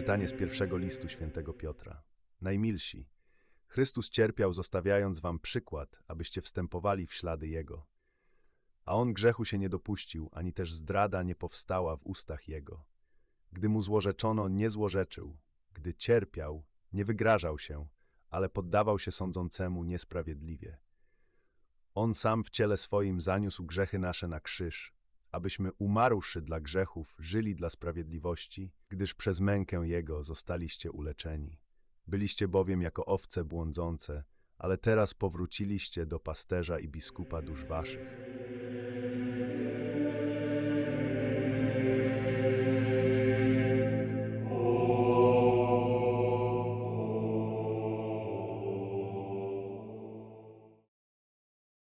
Czytanie z pierwszego listu świętego Piotra. Najmilsi, Chrystus cierpiał, zostawiając wam przykład, abyście wstępowali w ślady Jego. A On grzechu się nie dopuścił, ani też zdrada nie powstała w ustach Jego. Gdy Mu złorzeczono, nie złorzeczył. Gdy cierpiał, nie wygrażał się, ale poddawał się sądzącemu niesprawiedliwie. On sam w ciele swoim zaniósł grzechy nasze na krzyż, abyśmy umarłszy dla grzechów, żyli dla sprawiedliwości, gdyż przez mękę Jego zostaliście uleczeni. Byliście bowiem jako owce błądzące, ale teraz powróciliście do pasterza i biskupa dusz waszych.